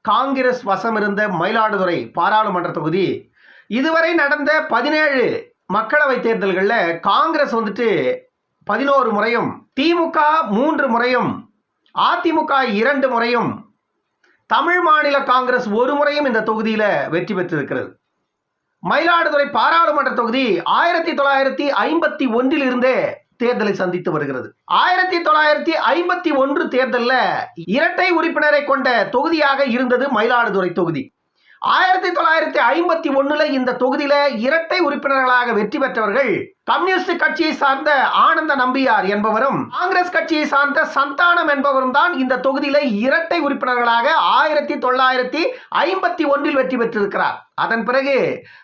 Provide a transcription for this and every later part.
காங்கிரஸ் வசம் இருந்த மயிலாடுதுறை பாராளுமன்ற தொகுதி. இதுவரை நடந்த பதினேழு மக்களவை தேர்தல்களில் காங்கிரஸ் வந்துட்டு பதினோரு முறையும் திமுக மூன்று முறையும் அதிமுக இரண்டு முறையும் தமிழ் மாநில காங்கிரஸ் ஒரு முறையும் இந்த தொகுதியில் வெற்றி பெற்றிருக்கிறது. மயிலாடுதுறை பாராளுமன்ற தொகுதி ஆயிரத்தி தொள்ளாயிரத்தி ஐம்பத்தி ஒன்றில் இருந்தே தேர்தலை சந்தித்து வருகிறது. ஆயிரத்தி தொள்ளாயிரத்தி ஐம்பத்தி ஒன்று தேர்தலில் இரட்டை உறுப்பினரை கொண்ட தொகுதியாக இருந்தது மயிலாடுதுறை தொகுதி. ஆயிரத்தி தொள்ளாயிரத்தி ஐம்பத்தி ஒண்ணுல இந்த தொகுதியில இரட்டை உறுப்பினர்களாக வெற்றி பெற்றவர்கள் கம்யூனிஸ்ட் கட்சியை சார்ந்த ஆனந்த நம்பியார் என்பவரும் காங்கிரஸ் கட்சியை சார்ந்த சந்தானம் என்பவரும் தான் இந்த தொகுதியில இரட்டை உறுப்பினர்களாக ஆயிரத்தி தொள்ளாயிரத்தி ஐம்பத்தி ஒன்றில் வெற்றி பெற்றிருக்கிறார். அதன் பிறகு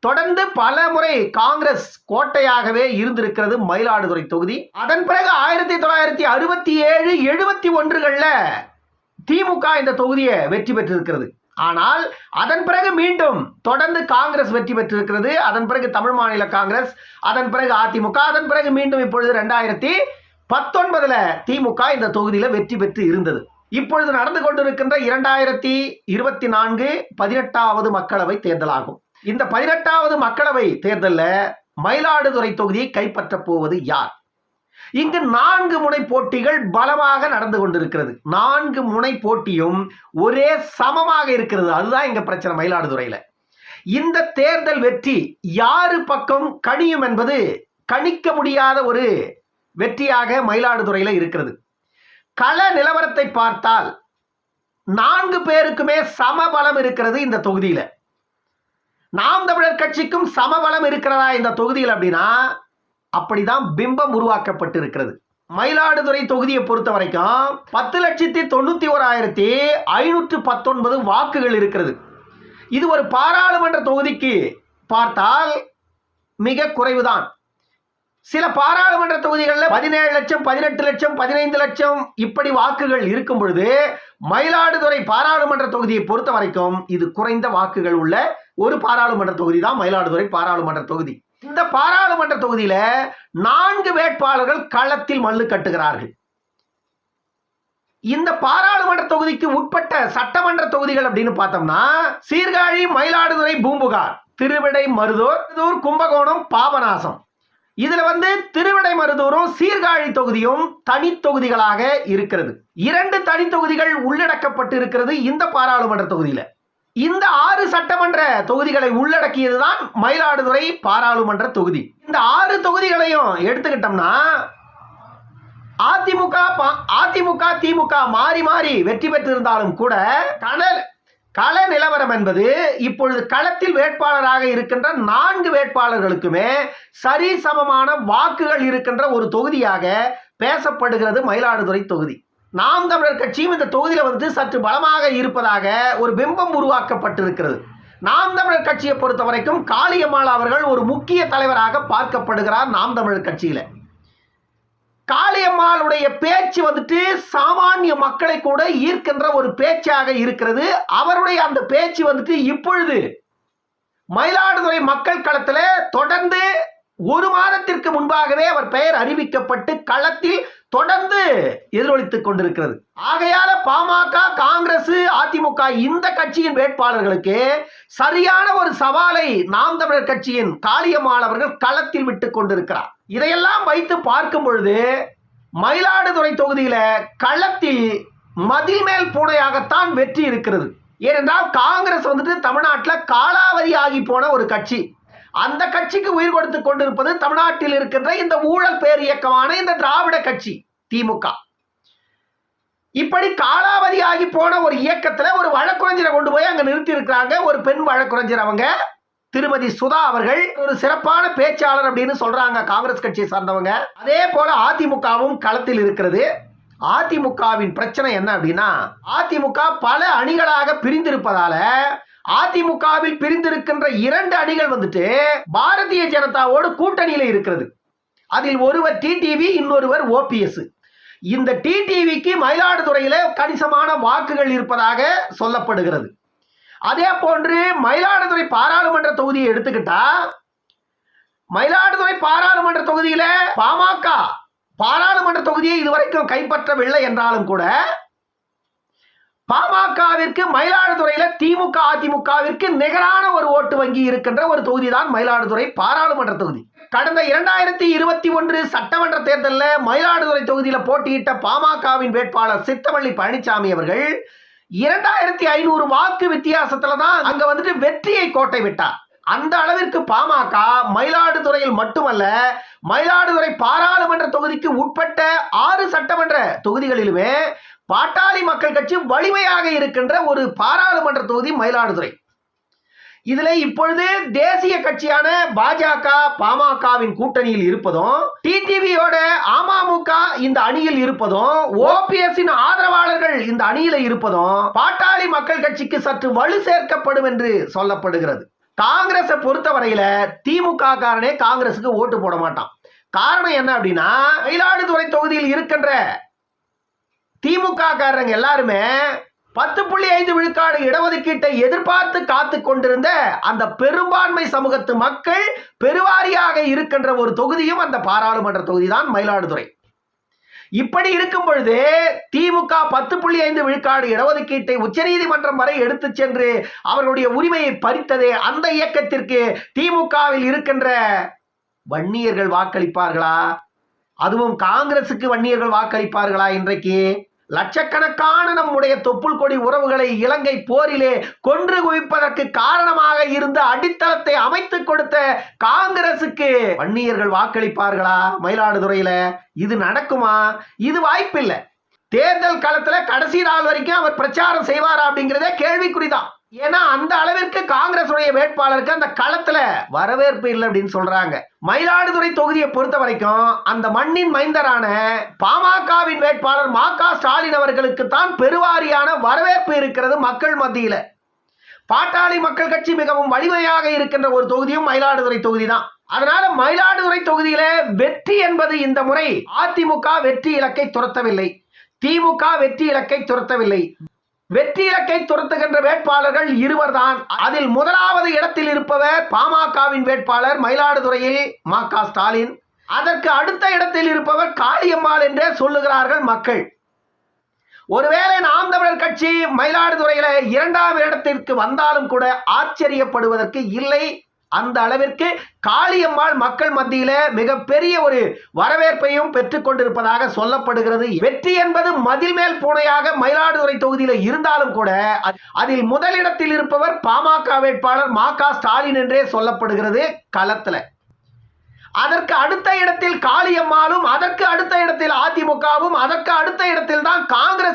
தொடர்ந்து பல முறை காங்கிரஸ் கோட்டையாகவே இருந்திருக்கிறது மயிலாடுதுறை தொகுதி. அதன் பிறகு ஆயிரத்தி தொள்ளாயிரத்தி அறுபத்தி ஏழு எழுபத்தி ஒன்றுகள்ல திமுக இந்த தொகுதியை வெற்றி பெற்றிருக்கிறது. ஆனால் அதன் பிறகு மீண்டும் தொடர்ந்து காங்கிரஸ் வெற்றி பெற்றிருக்கிறது. அதன் பிறகு தமிழ் மாநில காங்கிரஸ் அதன் பிறகு அதிமுக அதன் பிறகு மீண்டும் இப்பொழுது ரெண்டாயிரத்தி பத்தொன்பதுல திமுக இந்த தொகுதியில வெற்றி பெற்று இருந்தது. இப்பொழுது நடந்து கொண்டிருக்கின்ற இரண்டாயிரத்தி இருபத்தி நான்கு பதினெட்டாவது மக்களவை தேர்தலாகும். இந்த பதினெட்டாவது மக்களவை தேர்தலில் மயிலாடுதுறை தொகுதியை கைப்பற்றப் போவது யார்? இங்கு நான்கு முனை போட்டிகள் பலமாக நடந்து கொண்டிருக்கிறது. நான்கு முனை போட்டியும் ஒரே சமமாக இருக்கிறது. அதுதான் இங்க பிரச்சனை மயிலாடுதுறையில. இந்த தேர்தல் வெற்றி யாரு பக்கம் கணியும் என்பது கணிக்க முடியாத ஒரு வெற்றியாக மயிலாடுதுறையில இருக்கிறது. கள நிலவரத்தை பார்த்தால் நான்கு பேருக்குமே சமபலம் இருக்கிறது இந்த தொகுதியில. நாம் தமிழர் கட்சிக்கும் சமபலம் இருக்கிறதா இந்த தொகுதியில் அப்படின்னா அப்படிதான் பிம்பம் உருவாக்கப்பட்டு இருக்கிறது மயிலாடுதுறை தொகுதியை பொறுத்த வரைக்கும் பத்து லட்சத்தி தொண்ணூற்றி ஓராயிரத்தி ஐநூற்று பத்தொன்பது வாக்குகள் இருக்கிறது. இது ஒரு பாராளுமன்ற தொகுதிக்கு பார்த்தால் மிக குறைவுதான். சில பாராளுமன்ற தொகுதிகளில் பதினேழு லட்சம் பதினெட்டு லட்சம் பதினைந்து லட்சம் இப்படி வாக்குகள் இருக்கும் பொழுது மயிலாடுதுறை பாராளுமன்ற தொகுதியை பொறுத்த வரைக்கும் இது குறைந்த வாக்குகள் உள்ள ஒரு பாராளுமன்ற தொகுதி தான் மயிலாடுதுறை பாராளுமன்ற தொகுதி. இந்த பாராளுமன்ற தொகுதியில நான்கு வேட்பாளர்கள் களத்தில் மல்லு கட்டுகிறார்கள். இந்த பாராளுமன்ற தொகுதிக்கு உட்பட்ட சட்டமன்ற தொகுதிகள் அப்படின்னு பார்த்தோம்னா சீர்காழி மயிலாடுதுறை பூம்புகார் திருவிடை மருதூர் கும்பகோணம் பாபநாசம். இதுல வந்து திருவிடை மருதூரும் சீர்காழி தொகுதியும் தனி தொகுதிகளாக இருக்கிறது. இரண்டு தனி தொகுதிகள் உள்ளடக்கப்பட்டு இருக்கிறது இந்த பாராளுமன்ற தொகுதியில. இந்த ஆறு சட்டமன்ற தொகுதிகளை உள்ளடக்கியதுதான் மயிலாடுதுறை பாராளுமன்ற தொகுதி. இந்த ஆறு தொகுதிகளையும் எடுத்துக்கிட்டோம்னா அதிமுக பா- அதிமுக திமுக மாறி மாறி வெற்றி பெற்றிருந்தாலும் கூட கள கள நிலவரம் என்பது இப்பொழுது களத்தில் வேட்பாளராக இருக்கின்ற நான்கு வேட்பாளர்களுக்குமே சரிசமமான வாக்குகள் இருக்கின்ற ஒரு தொகுதியாக பேசப்படுகிறது மயிலாடுதுறை தொகுதி. நாம் தமிழர் கட்சியும் இந்த தொகுதியில் வந்து சற்று பலமாக இருப்பதாக ஒரு பிம்பம் உருவாக்கப்பட்டிருக்கிறது. நாம் தமிழர் கட்சியை பொறுத்த வரைக்கும் காளியம்மாள் அவர்கள் ஒரு முக்கிய தலைவராக பார்க்கப்படுகிறார் நாம் தமிழர் கட்சியில். காளியம்மாளுடைய பேச்சு வந்துட்டு சாமானிய மக்களை கூட ஈர்க்கின்ற ஒரு பேச்சாக இருக்கிறது. அவருடைய அந்த பேச்சு வந்துட்டு இப்பொழுது மயிலாடுதுறை மக்கள் களத்தில் தொடர்ந்து ஒரு மாதத்திற்கு முன்பாகவே அவர் பெயர் அறிவிக்கப்பட்டு களத்தில் தொடர்ந்து எதிரொலித்துக் கொண்டிருக்கிறது. ஆகையால பாமக காங்கிரஸ் அதிமுக இந்த கட்சியின் வேட்பாளர்களுக்கு சரியான ஒரு சவாலை நாம் தமிழர் கட்சியின் காளியம்மாள் அவர்கள் களத்தில் விட்டுக் கொண்டிருக்கிறார். இதையெல்லாம் வைத்து பார்க்கும் பொழுது மயிலாடுதுறை தொகுதியில களத்தில் மதில் மேல் பூனையாகத்தான் வெற்றி இருக்கிறது. ஏனென்றால் காங்கிரஸ் வந்துட்டு தமிழ்நாட்டில் காலாவதி ஆகி போன ஒரு கட்சி. அந்த கட்சிக்கு உயிர் கொடுத்து கொண்டிருப்பது தமிழ்நாட்டில் இருக்கின்ற இந்த ஊழல் பேர் இயக்கமான இந்த திராவிட கட்சி திமுக. இப்படி காலாவதி ஆகி போன ஒரு இயக்கத்துல ஒரு வழக்குரைஞரை கொண்டு போய் அங்க நிறுத்தி இருக்கிறாங்க ஒரு பெண் வழக்குரைஞர் அவங்க திருமதி சுதா அவர்கள். ஒரு சிறப்பான பேச்சாளர் அப்படின்னு சொல்றாங்க காங்கிரஸ் கட்சியை சார்ந்தவங்க. அதே போல அதிமுகவும் களத்தில் இருக்கிறது. அதிமுகவின் பிரச்சனை என்ன அப்படின்னா அதிமுக பல அணிகளாக பிரிந்திருப்பதால அதிமுகவில் பிரிந்திருக்கின்ற இரண்டு அணிகள் வந்துட்டு பாரதிய ஜனதாவோடு கூட்டணியில இருக்கிறது. அதில் ஒருவர் டிடிவி இன்னொருவர் ஓபிஎஸ் இந்த டிடிவிக்கு மயிலாடுதுறையில கணிசமான வாக்குகள் இருப்பதாக சொல்லப்படுகிறது. அதே போன்று மயிலாடுதுறை பாராளுமன்ற தொகுதியை எடுத்துக்கிட்டா மயிலாடுதுறை பாராளுமன்ற தொகுதியில பாமக பாராளுமன்ற தொகுதியை இதுவரைக்கும் கைப்பற்றவில்லை என்றாலும் கூட பாமகவிற்கு மயிலாடுதுறையில திமுக அதிமுகவிற்கு நிகரான ஒரு ஓட்டு வங்கி இருக்கின்ற ஒரு தொகுதி தான் மயிலாடுதுறை பாராளுமன்ற தொகுதி. கடந்த இரண்டாயிரத்தி இருபத்தி ஒன்று சட்டமன்ற தேர்தலில் மயிலாடுதுறை தொகுதியில் போட்டியிட்ட பாமகவின் வேட்பாளர் சித்தவள்ளி பழனிசாமி அவர்கள் இரண்டாயிரத்தி ஐநூறு வாக்கு வித்தியாசத்துல தான் அங்க வந்துட்டு வெற்றியை கோட்டை விட்டார். அந்த அளவிற்கு பாமக மயிலாடுதுறையில் மட்டுமல்ல மயிலாடுதுறை பாராளுமன்ற தொகுதிக்கு உட்பட்ட ஆறு சட்டமன்ற தொகுதிகளிலுமே பாட்டாளி மக்கள் கட்சி வலிமையாக இருக்கின்ற ஒரு பாராளுமன்ற தொகுதி மயிலாடுதுறை. இதுல இப்பொழுது தேசிய கட்சியான பாஜக பாமகவின் கூட்டணியில் இருப்பதும் டிடிவியோட அமமுக இந்த அணியில் இருப்பதும் ஓபிஎஸ் ஆதரவாளர்கள் இந்த அணியில இருப்பதும் பாட்டாளி மக்கள் கட்சிக்கு சற்று வலு சேர்க்கப்படும் என்று சொல்லப்படுகிறது. காங்கிரஸை பொறுத்தவரையில திமுக காரனே காங்கிரஸுக்கு ஓட்டு போட மாட்டான். காரணம் என்ன அப்படின்னா மயிலாடுதுறை தொகுதியில் இருக்கின்ற திமுக காரங்க எல்லாருமே பத்து புள்ளி ஐந்து விழுக்காடு இடஒதுக்கீட்டை எதிர்பார்த்து காத்து கொண்டிருந்த அந்த பெரும்பான்மை சமூகத்து மக்கள் பெருவாரியாக இருக்கின்ற ஒரு தொகுதியும் அந்த பாராளுமன்ற தொகுதி தான் மயிலாடுதுறை. இப்படி இருக்கும் பொழுது திமுக பத்து புள்ளி ஐந்து விழுக்காடு இடஒதுக்கீட்டை உச்சநீதிமன்றம் வரை எடுத்து சென்று அவர்களுடைய உரிமையை பறித்ததே அந்த இயக்கத்திற்கு திமுகவில் இருக்கின்ற வன்னியர்கள் வாக்களிப்பார்களா? அதுவும் காங்கிரசுக்கு வன்னியர்கள் வாக்களிப்பார்களா இன்றைக்கு? லட்சக்கணக்கான நம்முடைய தொப்புள் கொடி உறவுகளை இலங்கை போரிலே கொன்று குவிப்பதற்கு காரணமாக இருந்த அடித்தளத்தை அமைத்துக் கொடுத்த காங்கிரசுக்கு வன்னியர்கள் வாக்களிப்பார்களா? மயிலாடுதுறையில இது நடக்குமா? இது வாய்ப்பில்லை. தேர்தல் காலத்துல கடைசி நாள் வரைக்கும் அவர் பிரச்சாரம் செய்வாரா அப்படிங்கிறதே கேள்விக்குறிதான். ஏன்னா அந்த அளவிற்கு காங்கிரஸ் உடைய வேட்பாளருக்கு அந்த களத்துல வரவேற்பு இல்லை அப்படின்னு சொல்றாங்க. மயிலாடுதுறை தொகுதியை பொறுத்த வரைக்கும் அந்த மண்ணின் மைந்தரான பாமகவின் வேட்பாளர் மா க ஸ்டாலின் அவர்களுக்கு தான் பெருவாரியான வரவேற்பு இருக்கிறது மக்கள் மத்தியில. பாட்டாளி மக்கள் கட்சி மிகவும் வலிமையாக இருக்கின்ற ஒரு தொகுதியும் மயிலாடுதுறை தொகுதி தான். அதனால மயிலாடுதுறை தொகுதியில வெற்றி என்பது இந்த முறை அதிமுக வெற்றி இலக்கை துரத்தவில்லை. திமுக வெற்றி இலக்கை துரத்தவில்லை. வெற்றி இலக்கை துரத்துகின்ற வேட்பாளர்கள் இருவர் தான் அதில் முதலாவது இடத்தில் இருப்பவர் பாமகவின் வேட்பாளர் மயிலாடுதுறையில் ம க. ஸ்டாலின். அதற்கு அடுத்த இடத்தில் இருப்பவர் காளியம்மாள் என்றே சொல்லுகிறார்கள் மக்கள். ஒருவேளை நாம் தமிழர் கட்சி மயிலாடுதுறையில இரண்டாம் இடத்திற்கு வந்தாலும் கூட ஆச்சரியப்படுவதற்கு இல்லை. அந்த அளவிற்கு காளியம்மாள் மக்கள் மத்தியில மிகப்பெரிய ஒரு வரவேற்பையும் பெற்றுக் கொண்டிருப்பதாக சொல்லப்படுகிறது. வெற்றி என்பது மதில் மேல் பூனையாக மயிலாடுதுறை தொகுதியில இருந்தாலும் கூட அதில் முதலிடத்தில் இருப்பவர் பாமக வேட்பாளர் மா க ஸ்டாலின் என்றே சொல்லப்படுகிறது களத்துல. அதற்கு அடுத்த இடத்தில் காளியம்மாளும் அதற்கு அடுத்த இடத்தில் அதிமுகவும் அதற்கு அடுத்த இடத்தில்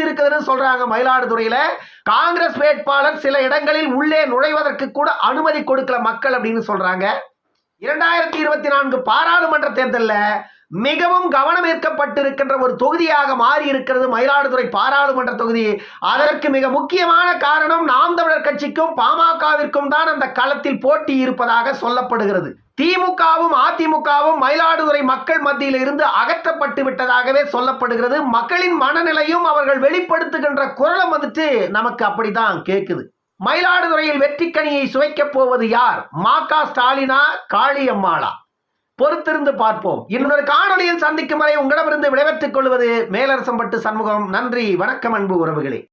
தான் காங்கிரஸ் இருக்குதுன்னு சொல்றாங்க மயிலாடுதுறையில. காங்கிரஸ் வேட்பாளர் சில இடங்களில் உள்ளே நுழைவதற்கு கூட அனுமதி கொடுக்கல மக்கள் அப்படின்னு சொல்றாங்க. இரண்டாயிரத்தி இருபத்தி நான்கு பாராளுமன்ற தேர்தலில் மிகவும் கவனம் ஈர்க்கப்பட்டிருக்கின்ற ஒரு தொகுதியாக மாறி இருக்கிறது மயிலாடுதுறை பாராளுமன்ற தொகுதி. அதற்கு மிக முக்கியமான காரணம் நாம் தமிழர் கட்சிக்கும் பாமகவிற்கும் தான் அந்த களத்தில் போட்டி இருப்பதாக சொல்லப்படுகிறது. திமுகவும் அதிமுகவும் மயிலாடுதுறை மக்கள் மத்தியில் இருந்து அகற்றப்பட்டு விட்டதாகவே சொல்லப்படுகிறது. மக்களின் மனநிலையும் அவர்கள் வெளிப்படுத்துகின்ற குரலும் வந்துட்டு நமக்கு அப்படிதான் கேட்குது மயிலாடுதுறையில் வெற்றிக்கனியை சுவைக்கப் போவது யார்? மாகா ஸ்டாலினா காளியம்மாளா? பொறுத்திருந்து பார்ப்போம். இன்னொரு காணொலியில் சந்திக்கும் வரை உங்களிடமிருந்து விடைபெற்றுக் கொள்வது மேலரசம்பட்டு சண்முகம். நன்றி வணக்கம் அன்பு உறவுகளே.